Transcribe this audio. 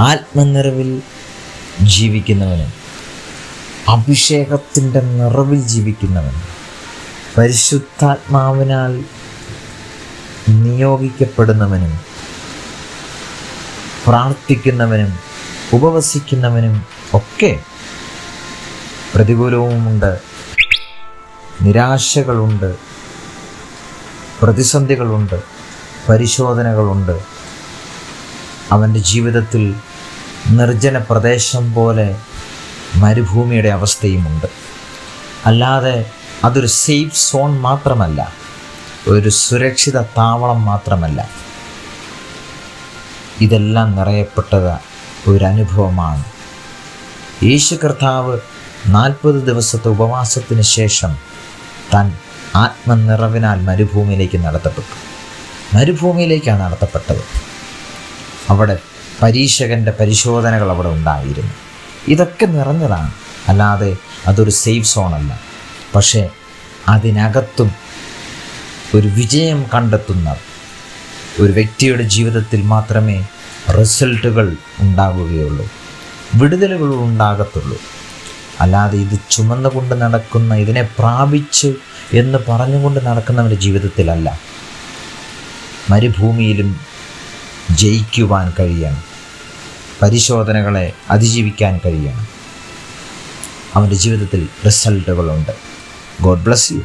ആത്മനിറവിൽ ജീവിക്കുന്നവനും അഭിഷേകത്തിന്റെ നിറവിൽ ജീവിക്കുന്നവനും പരിശുദ്ധാത്മാവിനാൽ നിയോഗിക്കപ്പെടുന്നവനും പ്രാർത്ഥിക്കുന്നവനും ഉപവസിക്കുന്നവനും ഒക്കെ പ്രതികൂലവുമുണ്ട് നിരാശകളുണ്ട് പ്രതിസന്ധികളുണ്ട് പരിശോധനകളുണ്ട്. അവന്റെ ജീവിതത്തിൽ നിർജന പ്രദേശം പോലെ മരുഭൂമിയുടെ അവസ്ഥയുമുണ്ട്. അല്ലാതെ അതൊരു സേഫ് സോൺ മാത്രമല്ല ഒരു സുരക്ഷിത താവളം മാത്രമല്ല. ഇതെല്ലാം നിറയപ്പെട്ടത് ഒരു അനുഭവമാണ് യേശു കർത്താവ് നാൽപ്പത് ദിവസത്തെ ഉപവാസത്തിന് ശേഷം താൻ ആത്മനിറവിനാൽ മരുഭൂമിയിലേക്ക് നടത്തപ്പെട്ടു. മരുഭൂമിയിലേക്കാണ് നടത്തപ്പെട്ടത്. അവിടെ പരീക്ഷകന്റെ പരിശോധനകൾ അവിടെ ഉണ്ടായിരുന്നു. ഇതൊക്കെ നിറഞ്ഞതാണ്. അല്ലാതെ അതൊരു സേഫ് സോണല്ല പക്ഷേ അതിനകത്തും ഒരു വിജയം കണ്ടെത്തുന്ന ഒരു വ്യക്തിയുടെ ജീവിതത്തിൽ മാത്രമേ റിസൾട്ടുകൾ ഉണ്ടാകുകയുള്ളൂ വിടുതലുകൾ ഉണ്ടാകത്തുള്ളൂ. അല്ലാതെ ഇത് ചുമന്നുകൊണ്ട് നടക്കുന്ന ഇതിനെ പ്രാപിച്ചു എന്ന് പറഞ്ഞുകൊണ്ട് നടക്കുന്നവന്റെ ജീവിതത്തിലല്ല. മരുഭൂമിയിലും ജയിക്കുവാൻ കഴിയണം. പരിശോധനകളെ അതിജീവിക്കാൻ കഴിയണം. അവന്റെ ജീവിതത്തിൽ റിസൾട്ടുകളുണ്ട് ഗോഡ് ബ്ലസ് യു